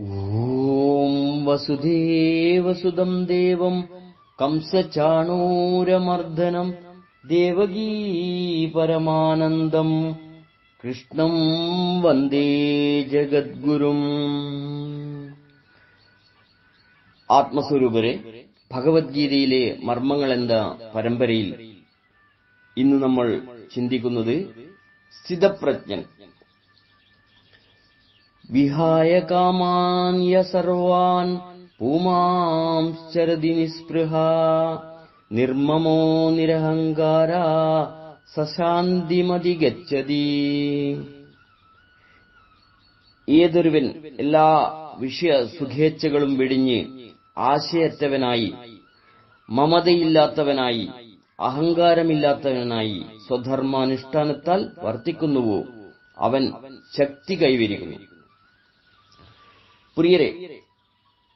ॐ वसुदेवसुदम् देवम् कंसचाणूरमर्दनम् देवगी परमानन्दम् കൃഷ്ണം വന്ദേ ജഗദ്ഗുരും ആത്മസ്വരൂപരെ ഭഗവത്ഗീതയിലെ മർമ്മങ്ങൾ എന്ന പരമ്പരയിൽ ഇന്ന് നമ്മൾ ചിന്തിക്കുന്നത് സ്ഥിതപ്രജ്ഞൻ വിഹായ കാമാന്യ സർവാൻ പൂമാംശ്ചരതി നിസ്പൃഹ. നിർമ്മമോ നിരഹങ്കാര സശാന്തിമതി ഗച്ഛതി. ഏതൊരുവൻ എല്ലാ വിഷയ സുഖേച്ഛകളും വെടിഞ്ഞ് ആശയറ്റവനായി മമതയില്ലാത്തവനായി അഹങ്കാരമില്ലാത്തവനായി സ്വധർമാനുഷ്ഠാനത്താൽ വർത്തിക്കുന്നുവോ? അവൻ ശക്തി കൈവരിക്കുന്നു. പ്രിയരെ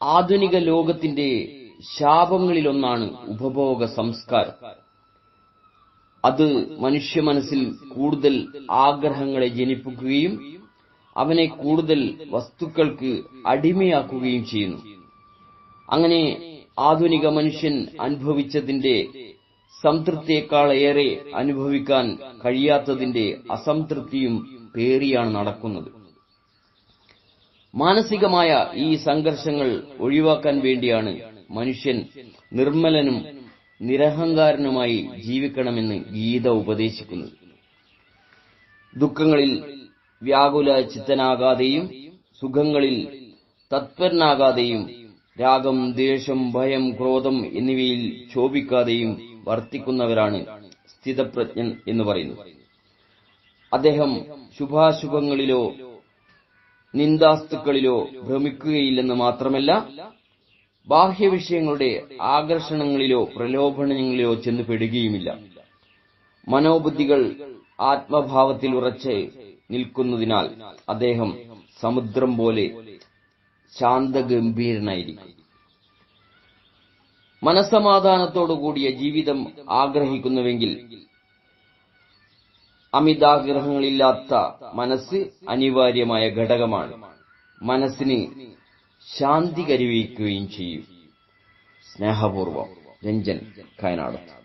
ആധുനിക ലോകത്തിന്റെ ശാപങ്ങളിലൊന്നാണ് ഉപഭോഗ സംസ്കാരം. അത് മനുഷ്യ മനസ്സിൽ കൂടുതൽ ആഗ്രഹങ്ങളെ ജനിപ്പിക്കുകയും അവനെ കൂടുതൽ വസ്തുക്കൾക്ക് അടിമയാക്കുകയും ചെയ്യുന്നു. അങ്ങനെ ആധുനിക മനുഷ്യൻ അനുഭവിച്ചതിന്റെ സംതൃപ്തിയേക്കാളേറെ അനുഭവിക്കാൻ കഴിയാത്തതിന്റെ അസംതൃപ്തിയും പേറിയാണ് നടക്കുന്നത്. മാനസികമായ ഈ സംഘർഷങ്ങൾ ഒഴിവാക്കാൻ വേണ്ടിയാണ് മനുഷ്യൻ നിർമ്മലനും നിരഹങ്കാരനുമായി ജീവിക്കണമെന്ന് ഗീത ഉപദേശിക്കുന്നത്. ദുഃഖങ്ങളിൽ വ്യാകുല ചിത്തനാകാതെയും സുഖങ്ങളിൽ തത്പരനാകാതെയും രാഗം ദേഷ്യം ഭയം ക്രോധം എന്നിവയിൽ ക്ഷോഭിക്കാതെയും വർത്തിക്കുന്നവരാണ് സ്ഥിതപ്രജ്ഞൻ എന്ന് പറയുന്നത് അദ്ദേഹം ശുഭാശുഭങ്ങളിലോ നിന്ദാസ്തുക്കളിലോ ഭ്രമിക്കുകയില്ലെന്ന് മാത്രമല്ല ബാഹ്യവിഷയങ്ങളുടെ ആകർഷണങ്ങളിലോ പ്രലോഭനങ്ങളിലോ ചെന്ന് പെടുകയുമില്ല. മനോബുദ്ധികൾ ആത്മഭാവത്തിൽ ഉറച്ച് നിൽക്കുന്നതിനാൽ അദ്ദേഹം സമുദ്രം പോലെ ശാന്തഗംഭീരനായിരിക്കും. മനസമാധാനത്തോടുകൂടിയ ജീവിതം ആഗ്രഹിക്കുന്നുവെങ്കിൽ അമിതാഗ്രഹങ്ങളില്ലാത്ത മനസ്സ് അനിവാര്യമായ ഘടകമാണ്. മനസ്സിന് ശാന്തി കരുവിക്കുകയും ചെയ്യും. സ്നേഹപൂർവം. രഞ്ജൻ കയനാട്.